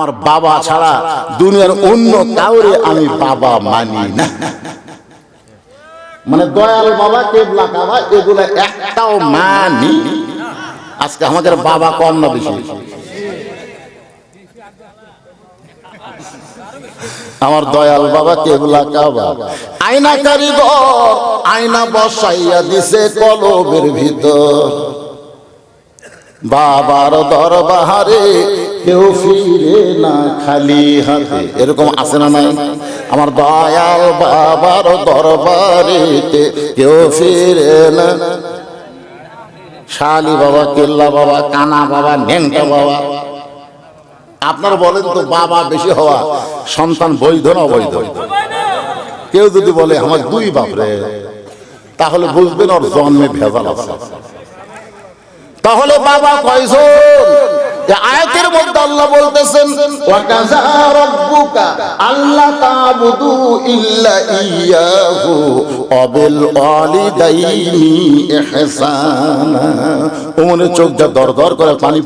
আমার বাবা ছাড়া দুনিয়ার অন্য কাউরে আমি বাবা মানি না। মানে দয়াল বাবা, কেবলা কাবা, এগুলো একটাও মানি। আজকে আমাদের বাবা কম না বেশি? আমার দয়াল বাবা, কেবলা কাবা। আয়না কারিগর, আয়না বসাইয়া দিছে কলবের ভিতর। বাবার দরবারে কেউ ফিরে না খালি হাতে। এরকম আছে না নাই? আমার দয়াল বাবার দরবারে কেউ ফিরে না। শালি বাবা, কেল্লা বাবা, কানা বাবা ন্যাংটা বাবা। আপনার বলেন তো বাবা বেশি হওয়া, সন্তান বৈধ না অবৈধ? কেউ যদি বলে, আমার দুই বাপরে তাহলে বুঝবেন ওর জন্মে ভেজাল আছে। তাহলে বাবা কয়জন? আয়াতের মধ্যে আল্লাহ বলতেছেন আল্লাহ করে পানি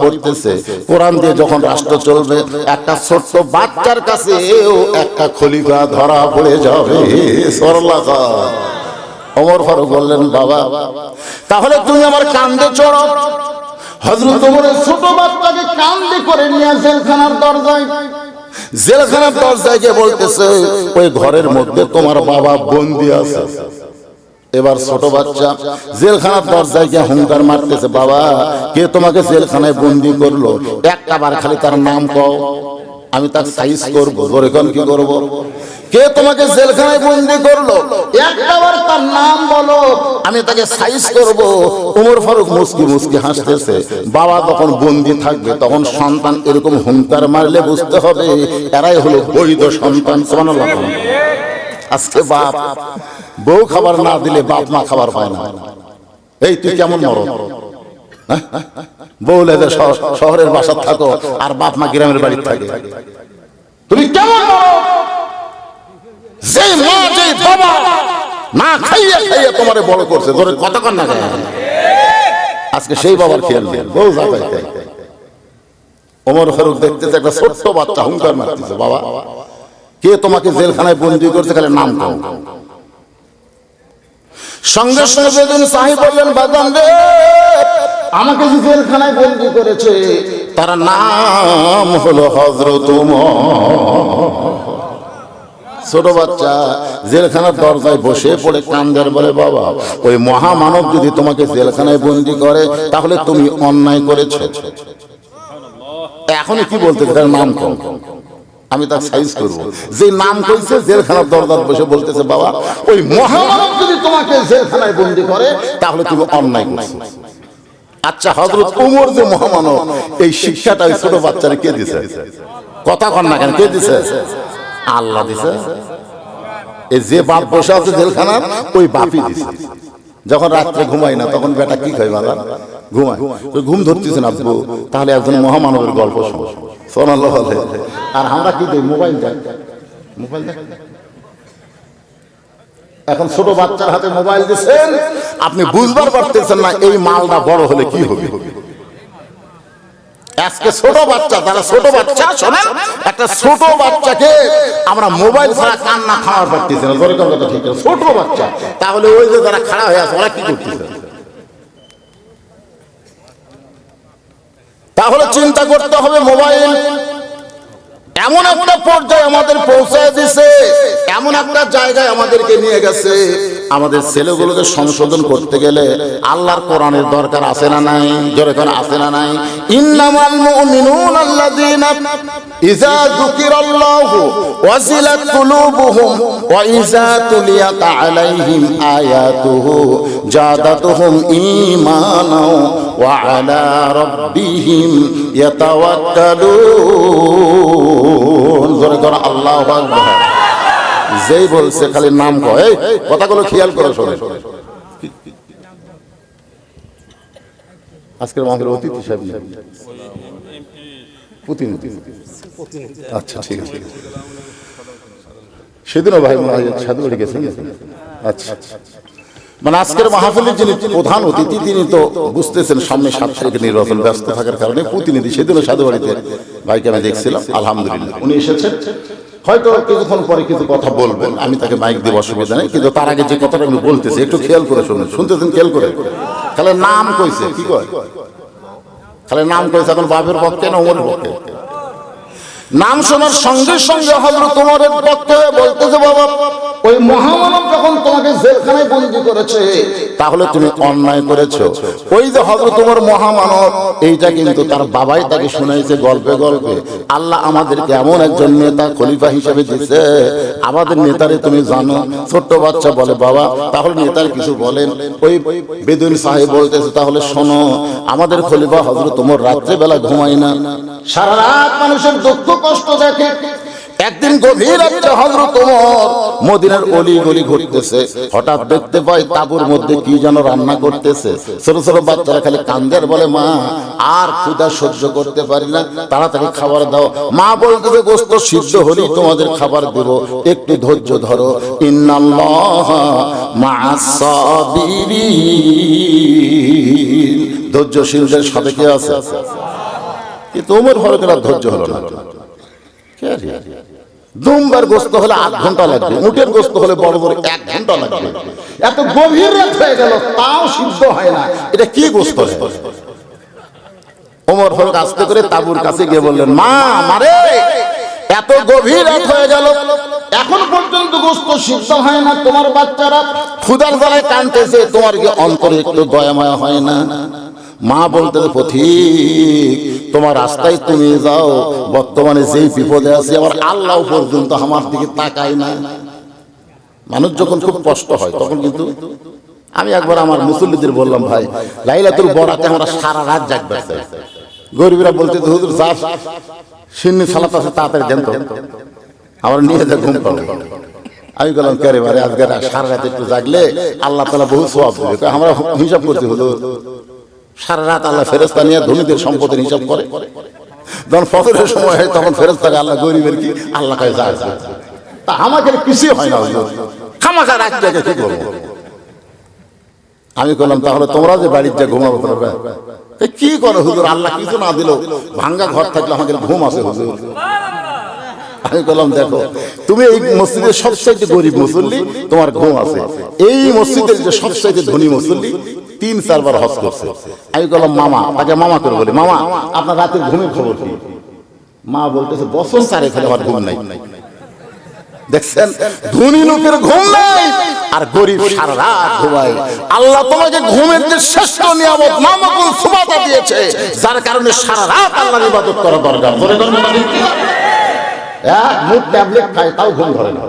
কোরআন দিয়ে যখন রাষ্ট্র চলবে, একটা ছোট্ট বাচ্চার কাছেও একটা ধরা পড়ে যাবে। বললেন, বাবা, তাহলে তুমি আমার কান্দে চড়ো। হজরত ওমরের ছোট বাচ্চাকে কান্দে করে নিয়ে দরজায়। জেলখানার দরজায় গিয়ে বলতেছে, ওই ঘরের মধ্যে তোমার বাবা বন্দি আছে। এবার ছোট বাচ্চা জেলখানার দরজায় গিয়ে হুঙ্কার মারতেছে, বাবা, কে তোমাকে জেলখানায় বন্দি করল? একটা বার খালি তার নাম কও। আমি তার সাইজ করব। কি করব? কে তোমাকে জেলখানায় বন্দি করল? একটাবার তার নাম বলো। আমি তাকে সাইজ করব। উমর ফারুক মুসকি মুসকি হাসতেছে। বাবা তখন বন্দি থাকবে, তখন সন্তান এরকম হুঙ্কার মারলে বুঝতে হবে, এরাই হলো বৈধ সন্তান আজকে বাপ, বউ খাবার না দিলে বাপ মা খাবার পায় না। এই, তুই কেমন মরদ বউলেদের শহরের বাসা থাকো, আর বাপ মা গ্রামের বাড়ি থাকে। তুমি কেমন সেই মা যে বাবা না খাইয়ে খাইয়ে তোমারে বড় করছে। ধরে কতক্ষণ না আজকে সেই বাবার খেয়াল নেই। বউ যা খায়। ওমর ফারুক দেখতেছে একটা ছোট্ট বাচ্চা হুঙ্কার মারতেছে বাবা। কে তোমাকে জেলখানায় বন্দি করছে খালি নাম কও। সঙ্গে সঙ্গে বেদুন সাহেব বললেন বাদান রে আমাকে যে জেলখানায় বন্দি করেছে তার নাম হলো হজরত ছোট বাচ্চা, জেলখানার দরজায় বসে পড়ে কান্দার বলে, বাবা, ওই মহামানব যদি তোমাকে জেলখানায় বন্দি করে, তাহলে তুমি অন্যায় করেছ। এখনই কি বলতে তার নাম কম। আমি তার সাইজ করব। যে নাম কইছে, জেলখানার দরজার বসে বলতেছে, বাবা, ওই মহামানব যদি তোমাকে জেলখানায় বন্দি করে, তাহলে তুমি অন্যায় করছ। আচ্ছা হজরত উমর যে মহামানব, এই শিক্ষাটা ওই ছোট বাচ্চারা কে দিছে? কথা কন না কেন, কে দিছে? আল্লাহ দিছে। এই যে বাপ বসে আছে জেলখানার ওই বাপই দিছে। যখন রাত্রে ঘুমাই না তখন বেটা কি খাই মালা ঘুমায়। তো ঘুম ধরতেছে না আব্বু। তাহলে একজন মহামানবের গল্প শোনো। বলে। আর আমরা কি দেই? মোবাইল দেখ। মোবাইল দেখ। এখন ছোট বাচ্চার হাতে মোবাইল দিচ্ছেন আপনি বুঝবার পারতেছেন না এই মালটা বড় হলে কি হবে? আজকে ছোট বাচ্চা তারা ছোট বাচ্চা শোনেন একটা ছোট বাচ্চাকে আমরা মোবাইল ছাড়া কান্না খাওয়ার পারতেছি না জোরে কথা ঠিক আছে। ছোট বাচ্চা তাহলে ওই যে যারা খাড়া হয়ে আছে ওরা কি করতেছে তাহলে চিন্তা করতে হবে মোবাইল এমন একটা পর্যায়ে আমাদের পৌঁছায় দিছে, এমন একটা জায়গায় আমাদেরকে নিয়ে গেছে। আমাদের ছেলেগুলোকে সংশোধন করতে গেলে আল্লাহর কোরআনের দরকার আছে না নাই? জোরে করে আছে না নাই? ইন্নামাল মুমিনুন আল্লাযীনা ইযা যুকিরাল্লাহু ওয়াজিলাত কুলুবুহুম ওয়া ইযা তুলিয়াত আলাইহিম আয়াতুহু জাদাতুহুম ঈমানাও ওয়া আলা রাব্বিহিম ইয়াতাওয়াক্কালুন। আল্লাহু যেই বলছে খালি নাম কয়। কথাগুলো খেয়াল করে শোনে আজকের অতিথি সাহেব আচ্ছা ঠিক আছে। সেদিনও ভাই সাধুবাড়ি গেছেন। আচ্ছা। মানে আজকের মাহফিলের যিনি প্রধান অতিথি, তিনি তো বুঝতেছেন সামনে সাত তারিখে নির্বাচন ব্যস্ত থাকার কারণে প্রতিনিধি, সেদিনও সাধু বাড়িতে ভাইকে আমি দেখছিলাম। আলহামদুলিল্লাহ। উনি এসেছেন। হয়তো কিছুক্ষণ পরে কিছু কথা বলবেন, আমি তাকে মাইক দিয়ে অসুবিধা নেই, কিন্তু তার আগে যে কথাটা আমি বলতেছি, একটু খেয়াল করে শুনুন, শুনতেছেন, খেয়াল করে। তাহলে নাম কইছে, কি কয়? তাহলে নাম কইছে, এখন বাপের পক্ষে না ওমরের পক্ষে? নাম শোনার সঙ্গে সঙ্গে হজরত ওমরের পক্ষে বলতেছে, বাবা ওই মহামানব যখন তোমাকে জেলখানায় বন্দি করেছে, তাহলে তুমি অন্যায় করেছ। ওই যে হজরত তোমার মহামানব, এইটা কিন্তু তার বাবাই তাকে শুনাইছে গল্পে গল্পে। আল্লাহ আমাদেরকে এমন একজন নেতা, খলিফা হিসেবে দিছে আমাদের নেতারে তুমি জানো, ছোট্ট বাচ্চা বলে, বাবা, তাহলে নেতার কিছু বলেন। ওই বেদুন সাহেব বলতেছে, তাহলে শোনো, আমাদের খলিফা হজরত তোমার রাত্রেবেলা ঘুমায় না। সারা রাত মানুষের দুঃখ কষ্ট দেখে। একদিন গভীর রাত্রে হজরত তোমার মদিনার অলি গলি ঘুরতেছে হঠাৎ দেখতে পাই তাবুর মধ্যে কি যেন রান্না করতেছে। ছোট ছোট বাচ্চারা খালি কান্দের বলে, মা, আর ক্ষুদা সহ্য করতে পারি না। তাড়াতাড়ি খাবার দাও। মা বলতেছে, গোস্ত সিদ্ধ হলেই তোমাদের খাবার দেব। একটু ধৈর্য ধরো। ইন্নাল্লাহ সাবিরিন ধৈর্যশীলদের সাথে কে আছে? কিন্তু ওমর ফারুকের আর ধৈর্য হলো না। কে? দুমবার গোস্ত হলে আট ঘণ্টা লাগবে, উটের গোস্ত হলে বড় বড় এক ঘণ্টা লাগবে। এত গভীর রাত হয়ে গেল, তাও সিদ্ধ হয় না। এটা কি গোস্ত ওমর ফারুক আস্তে করে তাবুর কাছে গিয়ে বললেন, মা, মারে, এত গভীর রাত হয়ে গেল, এখন পর্যন্ত গোস্ত সিদ্ধ হয় না তোমার বাচ্চারা? ক্ষুদার জ্বালায় কানতেছে, তোমার কি অন্তরে একটু দয়া মায়া হয় না? মা বলতে পথিক তোমার রাস্তায় তুমি যাও, বর্তমানে যেই বিপদে আছে, আবার আল্লাহ পর্যন্ত আমার দিকে তাকায় না মানুষ যখন খুব কষ্ট হয়, তখন কিন্তু আমি একবার আমার মুসল্লিদের বললাম, ভাই, লাইলাতুল বড়াতে আমরা সারা রাত জাগবে। গরিবরা বলতে হুজুর যা সিন্নি সালাত আছে, তাড়াতাড়ি দেন তো। আমার নিয়ে যা ঘুম পাবে। আমি বললাম, কে রে বারে, আজকে সারা রাত একটু জাগলে আল্লাহ তালা বহু সব আমরা হিসাব করছি, হুজুর সারা রাত আল্লাহ ফেরেস্তা নিয়ে ধনীদের সম্পদের হিসাব করে। যখন ফজরের সময় হয় তখন ফেরেস্তাকে আল্লাহ গরিবের কি? আল্লাহ কাছে যায় তা আমাকে কিছুই হয় না খামাখা জাগে কি করব? আমি বললাম তাহলে তোমরা যে বাড়ির যা ঘুমাবো তোমরা কি করো হুজুর? আল্লাহ কিছু না দিল ভাঙ্গা ঘর থাকলে আমাকে ঘুম আছে হুজুর। আমি বললাম দেখো তুমি এই মসজিদের সবচাইতে গরিব মুসল্লি তোমার ঘুম আছে এই মসজিদের যে সবচাইতে ধনী মুসল্লি তিন চারবার হজ করছে। আমি বললাম মামা, তাকে মামা করে বলি। মামা, আপনার রাতের ঘুমের খবর কি? মা বলতেছে বছর চারে খেলে আমার ঘুম নাই। দেখছেন? ধনী লোকের ঘুম নাই, আর গরিব সারা রাত ঘুমায়। আল্লাহ তোমাকে ঘুমের যে শ্রেষ্ঠ নিয়ামত নামকুল সুবাদা দিয়েছে, যার কারণে সারা রাত আল্লাহর ইবাদত করা দরকার? এক মুখ ট্যাবলেট খায়, তাও ঘুম ধরে না।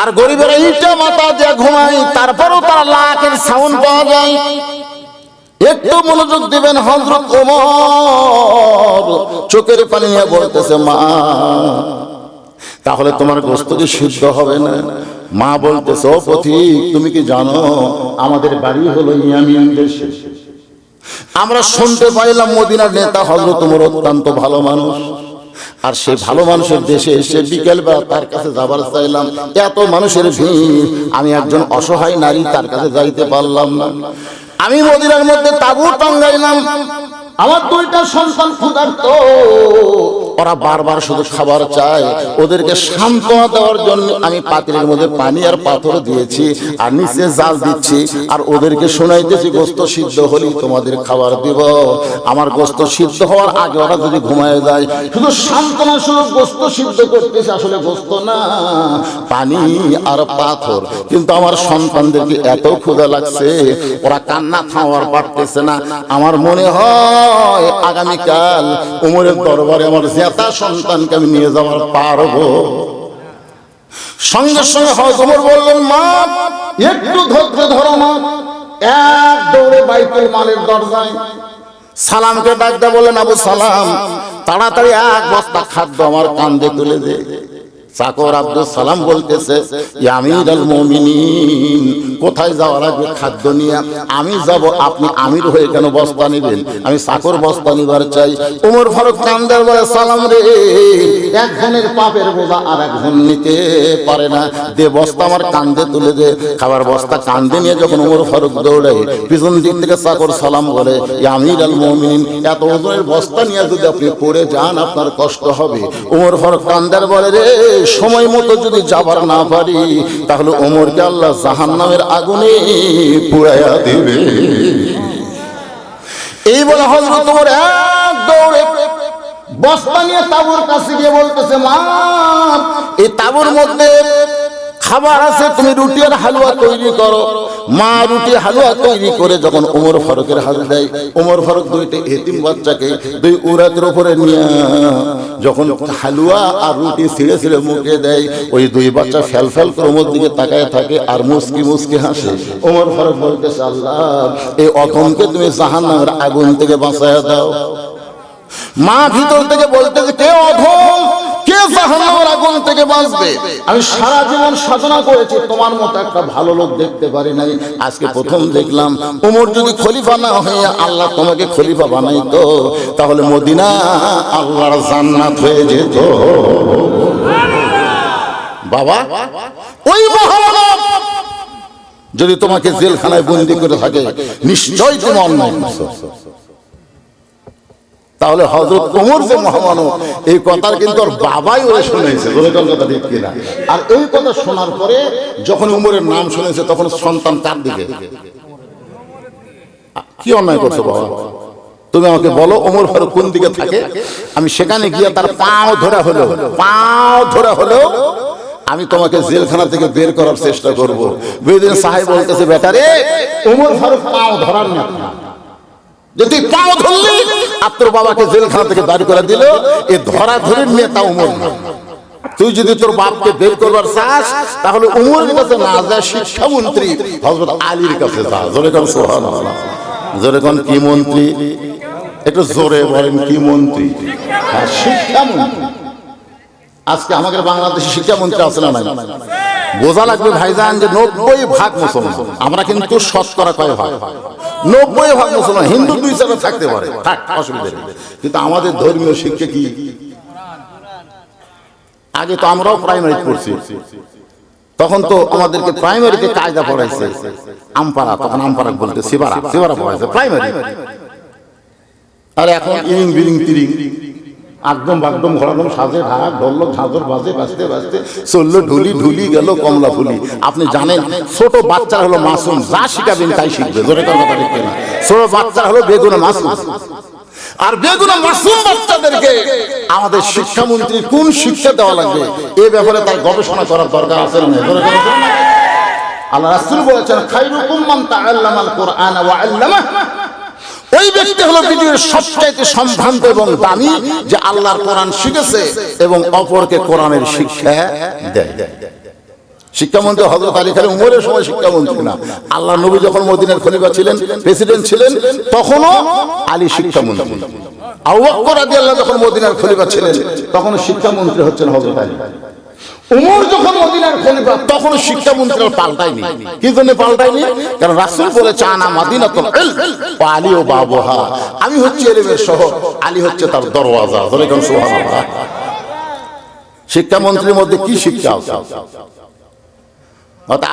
আর গরিবেরা ইটা মাথা দিয়ে ঘুমায় তারপরেও তারা লাখের সাউন্ড পাওয়া যায়। একটু মনোযোগ দিবেন হজরত ওমর চোখের পানি বলতেছে, মা, তাহলে তোমার গোস্ত কি সিদ্ধ হবে না? মা বলতেছে, ও পথিক, তুমি কি জানো, আমাদের বাড়ি হলো ইয়ামিন দেশে আমরা শুনতে পাইলাম মদিনার নেতা হজরত তোমার অত্যন্ত ভালো মানুষ। আর সে ভালো মানুষের দেশে এসে বিকেল বেলা তার কাছে যাবার চাইলাম। এত মানুষের ভিড়। আমি একজন অসহায় নারী তার কাছে যাইতে পারলাম না। আমি মদিনার মধ্যে তাবু টাঙ্গাইলাম। আমার দুইটা সন্তান ক্ষুধার্ত। ওরা বারবার শুধু খাবার চায়। ওদেরকে সান্ত্বনা দেওয়ার জন্য আমি পাতিলের মধ্যে পানি আর পাথর দিয়েছি, আর নিচে জাল দিচ্ছি, আর ওদেরকে শোনাইতেছি, গোস্ত সিদ্ধ হলেই তোমাদের খাবার দিব। আমার গোস্ত সিদ্ধ হওয়ার আগে ওরা যদি ঘুমায় যায়, শুধু সান্ত্বনা শুধু গোস্ত সিদ্ধ করতেছে আসলে গোস্ত না, পানি আর পাথর। কিন্তু আমার সন্তানদেরকে এত ক্ষুধা লাগছে, ওরা কান্না থামার পারতেছে না। আমার মনে হয় আগামীকাল উমরের দরবারে আমার জেতা সন্তানকে আমি নিয়ে যাওয়ার পারব। সঙ্গে সঙ্গে হয় বললেন, মা, একটু ধৈর্য ধরো মা। এক দৌড়ে বাইতুল মালের দরজায় সালামকে ডাকতে বললেন, আবু সালাম, তাড়াতাড়ি এক বস্তা খাদ্য আমার কান্দে তুলে দে। চাকর আব্দুল সালাম বলতেছে আমির আল মমিনিন, কোথায় যাওয়ার আগে খাদ্য নিয়ে? আমি যাব, আপনি আমির হয়ে কেন বস্তা নেবেন? আমি চাকর বস্তা নিবার চাই। উমর ফারুক কান্দার বলে, সালাম রে একজনের পাপের বোঝা আর একজন নিতে পারে না। দে বস্তা আমার কান্দে তুলে দে। খাবার বস্তা কান্দে নিয়ে যখন ওমর ফারুক দৌড়ে, পিছন দিক থেকে চাকর সালাম বলে "ইয়া আমির আল মুমিনিন, এত ওজনের বস্তা নিয়ে যদি আপনি পড়ে যান, আপনার কষ্ট হবে। ওমর ফারুক কান্দার বলে, রে সময় মতো যদি যাবার না পারি, তাহলে ওমরকে আল্লাহ জাহান্নামের আগুনে পুড়াইয়া দেবে। এই বলে হজরত তোমার এক দৌড়ে বস্তা নিয়ে তাবুর কাছে গিয়ে বলতেছে, মা এই তাবুর মধ্যে খাবার আছে, তুমি রুটি আর হালুয়া তৈরি করো। মা রুটি হালুয়া তৈরি করে যখন ওমর ফারুকের হাতে দেয় ওমর ফারুক দুইটা এতিম বাচ্চাকে দুই উরাতের উপরে নিয়ে যখন হালুয়া আর রুটি ছিঁড়ে ছিঁড়ে মুখে দেয়, ওই দুই বাচ্চা ফ্যাল ফ্যাল করে ওমর দিকে তাকায় থাকে আর মুসকি মুসকি হাসে। ওমর ফারুক বলতেছে, আল্লাহ, এই অকমকে তুমি জাহান্নামের আগুন থেকে বাঁচায় দাও। মা ভিতর থেকে বলতে কে অধম কে জাহান্নামের আগুন থেকে বাঁচবে? আমি সারা জীবন সাধনা করেছি, তোমার মতো একটা ভালো লোক দেখতে পারি নাই। আজকে প্রথম দেখলাম, উমর যদি খলিফা না হয়ে আল্লাহ তোমাকে খলিফা বানাইতো, তাহলে মদিনা আল্লাহর জান্নাত হয়ে যেত। বাবা, ওই মহামানব যদি তোমাকে জেলখানায় বন্দি করে থাকে, নিশ্চয়ই তুমি অন্যায় তাহলে হজরত ওমর যে মহামানব এই কথার কিন্তু ওর বাবাই ওরে শুনেছে। কথা ঠিক কিনা? আর এই কথা শোনার পরে যখন উমরের নাম শুনেছে তখন সন্তান তার দিকে? কি অন্যায় করছ বাবা? তুমি আমাকে বলো ওমর ফারুক কোন দিকে থাকে? আমি সেখানে গিয়ে তার পাও ধরা হলো পাও ধরা হলো আমি তোমাকে জেলখানা থেকে বের করার চেষ্টা করব। বেদিন সাহেব বলতেছে বেটারে ওমর ফারুক পাও ধরার না। যে তুই পাও ধরলি আর বাবাকে জেলখানা থেকে দাঁড় করে দিল এ ধরা ধরে নিয়ে তা উমর তুই যদি তোর বাপকে বের করবার চাস তাহলে উমরের কাছে না যা শিক্ষামন্ত্রী হজরত আলীর কাছে যা। জোরে কোন সোহান জোরে কোন কি মন্ত্রী? একটু জোরে বলেন কি মন্ত্রী? হ্যাঁ, শিক্ষামন্ত্রী। আজকে আমাদের বাংলাদেশে শিক্ষামন্ত্রী আছে না নাই? বোঝা লাগবে ভাইজান যে নব্বই ভাগ মুসলমান। আমরা কিন্তু শতকরা কয় ভাগ? নব্বই ভাগ মুসলমান, হিন্দু দুই চারটা থাকতে পারে। থাক, অসুবিধা নেই। কিন্তু আমাদের ধর্মীয় শিক্ষা কি? আগে তো আমরাও প্রাইমারি পড়ছি। তখন তো আমাদেরকে প্রাইমারিতে কায়দা পড়াইছে। আমপাড়া, তখন আমপাড়া বলতে শিবারা শিবারা পড়াইছে প্রাইমারি আর এখন ইরিং বিরিং তিরিং। একদম বাগদম ঘোরাদম সাজে ঢাক ঢোলক ঝাঁঝর বাজে, বাজতে বাজতে চলল ঢুলি ঢুলি গেল কমলা ফুলি। আপনি জানেন, ছোট বাচ্চা হলো মাসুম, যা শিখাবেন তাই শিখবে, জোরে কথা ঠিক না? ছোট বাচ্চা হলো বেগুনা মাসুম। আর বেগুনা মাসুম বাচ্চাদেরকে আমাদের শিক্ষামন্ত্রী কোন শিক্ষা দেওয়া লাগবে? এ ব্যাপারে তার গবেষণা করার দরকার আছে? আল্লাহ রাসূল বলেছেন, খায়রুকুম মান তাআল্লামাল কুরআন ওয়া আল্লামাহ। ওই ব্যক্তি হলো পৃথিবীর সবচাইতে সম্ভ্রান্ত এবং দামি, যে আল্লাহর কোরআন শিখেছে এবং অপরকে কোরআনের শিক্ষা দেয়। শিক্ষামন্ত্রী হজরত আলী খালি উমরের সময় শিক্ষামন্ত্রী না। আল্লাহ নবী যখন মদিনার খলিফা ছিলেন প্রেসিডেন্ট ছিলেন, তখনও আলী শিক্ষামন্ত্রী। আবু বকর রাদিয়াল্লাহু যখন মদিনার খলিফা ছিলেন তখন শিক্ষামন্ত্রী হচ্ছেন হজরত আলী। উমর যখন মদিনার খলিফা তখন শিক্ষামন্ত্রী আর পাল্টায়নি। কি জন্য কারণ রাসূল ইলম ওয়া আলী ও আমি হচ্ছে এলেমের শহর আলী হচ্ছে তার দরওয়াজা। ধরে সুবহানাল্লাহ। শিক্ষামন্ত্রীর মধ্যে কি শিক্ষা আছে?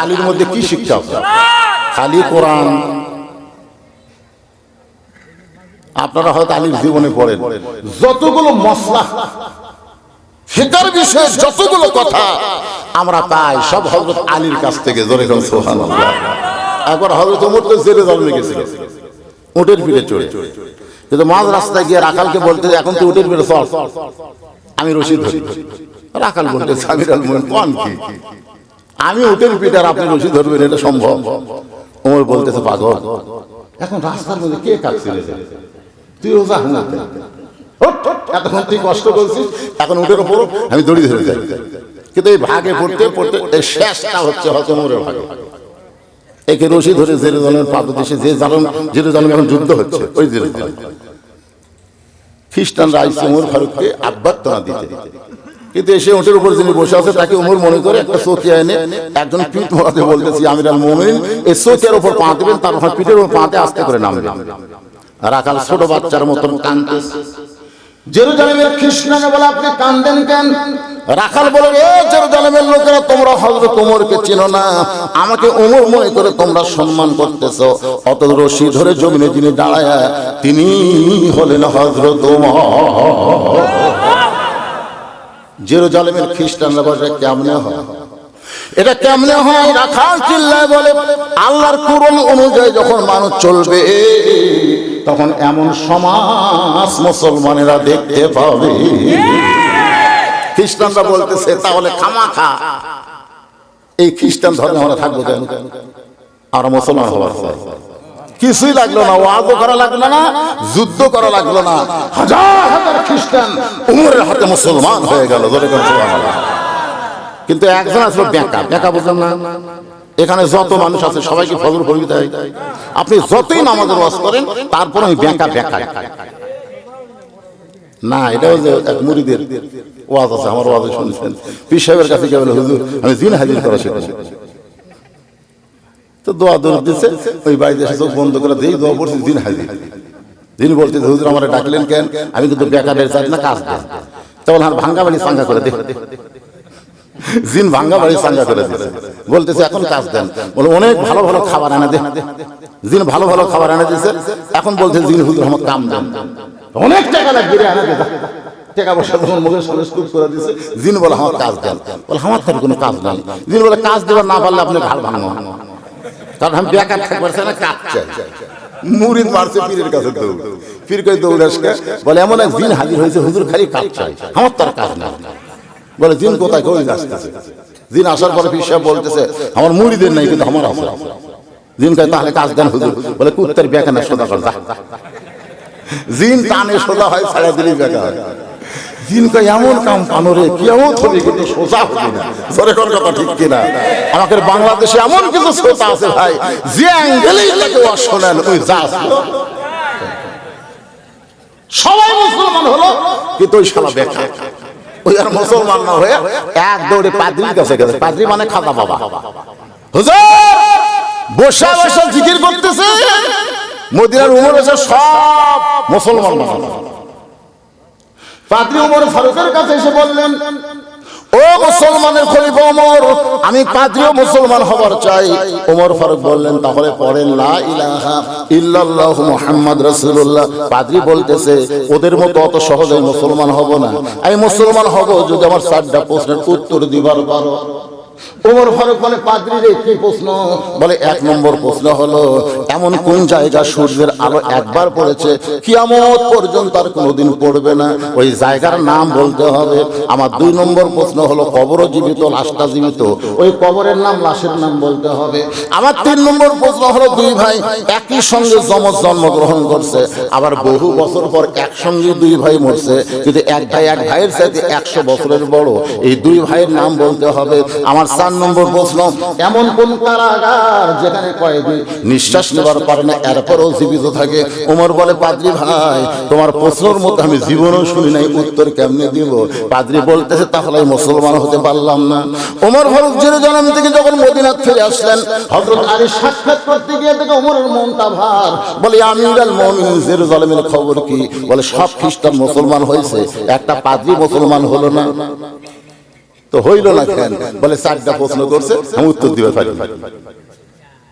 আলীর মধ্যে কি শিক্ষা আছে? খালি কোরআন। আপনারা হয়তো আলীর জীবনে পড়েন। যতগুলো মশলা ফিকার বিষয়ে যতগুলো কথা, আমরা পাই সব হজরত আলীর কাছ থেকে জোরে একবার হজরত ওমর তো জেলে জন্মে গেছিল, উটের পিঠে চড়ে। কিন্তু মাঝ রাস্তায় গিয়ে রাখালকে বলতে এখন তো উটের পিঠে চল। আমি রশিদ রাখাল বলতে সাবির আল কোন কি? আমি উটের পিঠে আর আপনি রশিদ ধরবেন, এটা সম্ভব? ওমর বলতেছে, পাগল। এখন রাস্তার মধ্যে কে কাটছিল তুইও যা না এতক্ষণ তুই কষ্ট করছিস, এখন ওপর, আমি দড়ি ধরে যাই। কিন্তু এই ভাগে পড়তে পড়তে এই শেষটা হচ্ছে ভাগে। একে রশি ধরে পাদদেশে যে এখন যুদ্ধ হচ্ছে, ওই ফারুককে দিতে। কিন্তু এসে ওটের উপর যিনি বসে আছে, তাকে উমর মনে করে একটা চোখিয়া এনে একজন পিঠ বলতেছি মোমিন, এই চোখের উপর পা দেবেন পিঠের উপর পাতে আস্তে করে নামবে রাখাল ছোট বাচ্চার মতন কানতেছে জেরুজালেমের খ্রিস্টানে বলে, আপনি কান্দেন কেন? রাখাল বলে, এ জেরুজালেমের লোকেরা, তোমরা হজরত ওমরকে চিনো না। আমাকে ওমর মনে করে তোমরা সম্মান করতেছ। অত রশি ধরে জমিনে যিনি দাঁড়ায়, তিনি হলেন হজরত ওমর। জেরুজালেমের খ্রিস্টানরা বলে কেমনে হয়? এটা কেমনে হয়? রাখাল চিল্লায় বলে, আল্লাহর কোরআন অনুযায়ী যখন মানুষ চলবে তখন এমন সমাজ মুসলমানেরা দেখতে পাবে। খ্রিস্টানরা বলতেছে, তাহলে খামাখা। এই খ্রিস্টান ধর্মে আমরা থাকব কেন? আর মুসলমান হওয়ার কিছুই লাগল না ওয়াজও করা লাগল না যুদ্ধ করা লাগল না। হাজার হাজার খ্রিস্টান উমরের হাতে মুসলমান হয়ে গেল। কিন্তু একজন আসলো বেঁকা বেঁকা বুঝলেন না। এখানে যত মানুষ আছে সবাইকে ফজর পড়বি তাই আপনি যতই নামাজের ওয়াজ করেন তারপর আমি বেঁকা বেঁকা না এটা হচ্ছে এক মুড়িদের ওয়াজ আছে আমার ওয়াজে শুনছেন। পীর সাহেবের কাছে গিয়ে বলে হুজুর আমি দিন হাজির করা শিখেছি। তো দোয়া দৌড় দিচ্ছে ওই বাড়িতে এসে চোখ বন্ধ করে দিই দোয়া পড়ছি দিন হাজির। দিন বলতে হুজুর আমার ডাকলেন কেন? আমি কিন্তু বেকারের চাই না কাজ দেন। তখন আর ভাঙ্গা বাড়ি সাঙ্গা করে দে। জিন ভাঙ্গা বাড়ি সাঙ্গা করে দিচ্ছে বলতেছে এখন কাজ দেন। বলে অনেক ভালো ভালো খাবার এনে দে। জিন ভালো ভালো খাবার এনে দিচ্ছে এখন বলছে জিন হুজুর আমার কাম দেন। অনেক টাকা লাগবে এনে দে টাকা পয়সা তখন মুখের সামনে স্কুপ করে দিচ্ছে জিন বলে আমার কাজ দেন। বলে আমার তার কোনো কাজ নাই। জিন বলে কাজ দেবার না পারলে আপনি ঘাল ভাঙো। কারণ আমি বেকার থাকতে না কাজ চাই। মুরিদ মারছে পীরের কাছে দৌড়। পীর কই দৌড় আসকে বলে এমন এক দিন হাজির হয়েছে হুজুর খালি কাজ চাই। আমার তার কাজ না বলে দিন কোথায়? কই আসতেছে? দিন আসার পরে পীর সাহেব বলতেছে, আমার মুরিদের নাই, কিন্তু আমার আছে। দিন কয়, তাহলে কাজ দেন হুজুর। বলে, কুত্তের বেকার না সোজা কর, যা। জিন টানে সোজা হয়, ছাড়া দিলেই বেকা জিন কয়, এমন কাম পানরে কেমন হবে কিন্তু সোজা হবে না। সরে কোন কথা ঠিক কিনা। আমাদের বাংলাদেশে এমন কিছু শ্রোতা আছে ভাই, যে অ্যাঙ্গেলেই তাকে শোনেন ওই যা। সবাই মুসলমান হলো, কিন্তু ওই শালা বেকার। ওই আর মুসলমান না হয়ে এক দৌড়ে পাদ্রির কাছে গেছে। পাদ্রি মানে খাতা বাবা। হুজুর, বসে বসে জিকির করতেছে। মদিনার উমর এসে সব মুসলমান বানানো পাদ্রি উমর ফারুকের কাছে এসে বললেন ও মুসলমানের খলিফা ওমর, আমি পাদ্রিও মুসলমান হবার চাই। ওমর ফারুক বললেন, তাহলে পড়েন, লা ইলাহা ইল্লাল্লাহ মুহাম্মদ রাসূলুল্লাহ। পাদ্রি বলতেছে, ওদের মতো অত সহজে মুসলমান হব না। আমি মুসলমান হব যদি আমার সাতটা প্রশ্নের উত্তর দিবার পারো। ওমর ফারুক বলে, পাদ্রি রে, কি প্রশ্ন? বলে, এক নম্বর প্রশ্ন হলো, এমন কোন জায়গা সূর্যের আলো একবার পড়েছে, কিয়ামত পর্যন্ত আর কোনোদিন পড়বে না। ওই জায়গার নাম বলতে হবে। আমার দুই নম্বর প্রশ্ন হলো কবর জীবিত, লাশটা জীবিত? ওই কবরের নাম, লাশের নাম বলতে হবে। আমার তিন নম্বর প্রশ্ন হলো, দুই ভাই একই সঙ্গে যমজ জন্মগ্রহণ করছে। আবার বহু বছর পর একসঙ্গে দুই ভাই মরছে। কিন্তু এক ভাই, এক ভাইয়ের সাথে একশো বছরের বড়, এই দুই ভাইয়ের নাম বলতে হবে। আমার নম্বর প্রশ্ন, এমন কোন কারাগার যেখানে কয়েদি নিঃশ্বাস নেবার পারে না, এরপরও জীবিত থাকে? ওমর বলে, পাদ্রি ভাই, তোমার প্রশ্নের মতো আমি জীবনও শুনি নাই, উত্তর কেমনে দিব? পাদ্রি বলতেছে, তাহলে মুসলমান হতে পারলাম না। ওমর ফারুক জেরুজালেম থেকে যখন মদিনাত ফিরে আসলেন, হযরত আলী সাক্ষাৎ করতে গিয়ে থেকে ওমরের মনটা ভার। বলে আমির আল মুমিনিন, জেরুজালেমের খবর কি? বলে, সব খ্রিস্টান মুসলমান হয়েছে, একটা পাদ্রি মুসলমান হলো না। তো হইল না কেন? বলে চারটা প্রশ্ন করছে আমি উত্তর দিতে পারি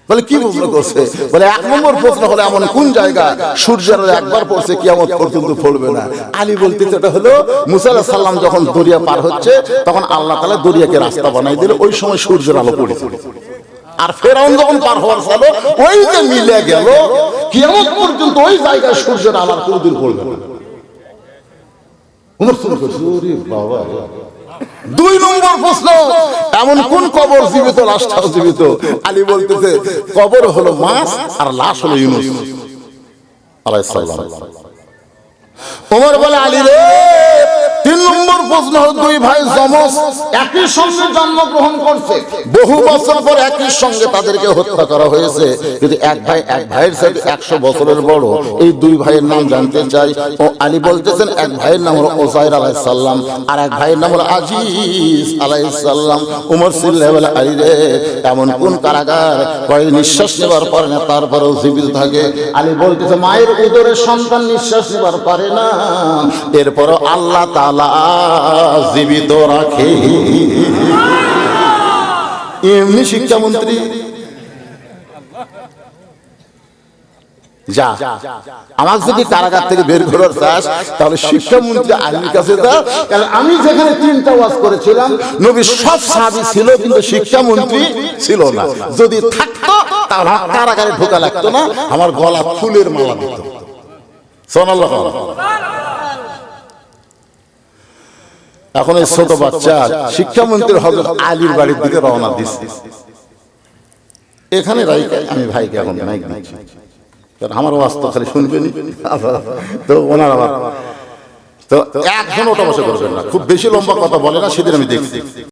বলে কি প্রশ্ন করছে? বলে এক নম্বর প্রশ্ন হলো এমন কোন জায়গা সূর্যের একবার পড়ছে কিয়ামত পর্যন্ত পড়বে না। আলী বলতে এটা হলো মুসা সাল্লাম যখন দরিয়া পার হচ্ছে তখন আল্লাহ তাআলা দরিয়াকে রাস্তা বানাই দিল ওই সময় সূর্যের আলো পড়েছে। আর ফেরাউন যখন পার হওয়ার ফলে ওই যে মিলে গেল কিয়ামত পর্যন্ত ওই জায়গায় সূর্যের আলো আর কোনোদিন পড়বে না। বাবা দুই নম্বর প্রশ্ন, এমন কোন কবর জীবিত লাশটাও জীবিত? আলী বলতেছে, কবর হলো মাছ আর লাশ হলো ইউনুস। আলাইহিস সালাম। ওমর বলে আলী রে তিন নম্বর প্রশ্ন হলো, দুই ভাই যমজ একই সঙ্গে জন্মগ্রহণ করছে। বহু বছর পর একই সঙ্গে তাদেরকে হত্যা করা হয়েছে। কিন্তু এক ভাই এক ভাইয়ের সাথে একশো বছরের বড়, এই দুই ভাইয়ের নাম জানতে চাই। ও আলী বলতেছেন, এক ভাইয়ের নাম হলো ওসাইর আলাইসাল্লাম, আর এক ভাইয়ের নাম হলো আজিজ আলাইসাল্লাম। উমর সিল্লাহ আলী রে, এমন কোন কারাগার? কয়েক নিঃশ্বাস নেবার পারে না, তারপরেও জীবিত থাকে। আলী বলতেছে, মায়ের উদরের সন্তান নিঃশ্বাস নেবার পারে না। এরপরও আল্লাহ তালা জীবিত রাখে। এমনি শিক্ষামন্ত্রী যা আমার যদি কারাগার থেকে বের করার চাস, তাহলে শিক্ষামন্ত্রী আলীর কাছে যা। আমি যেখানে তিনটা ওয়াজ করেছিলাম, নবী সব সাহাবী ছিল, কিন্তু শিক্ষামন্ত্রী ছিল না। যদি থাকতো, তাহলে কারাগারে ঢোকা লাগতো না, আমার গলা ফুলের মালা দিত। সোনাল্লাহ। এখন এই ছোট বাচ্চা শিক্ষামন্ত্রী হজরত আলীর বাড়ির দিকে রওনা দিচ্ছে। এখানে আমি ভাইকে এখন মাইক দিচ্ছি। কারণ আমার ওয়াজ তো খালি শুনবেন তো ওনার আবার তো একজন ওটা বসে করবেন না। খুব বেশি লম্বা কথা বলে না সেদিন আমি দেখছি।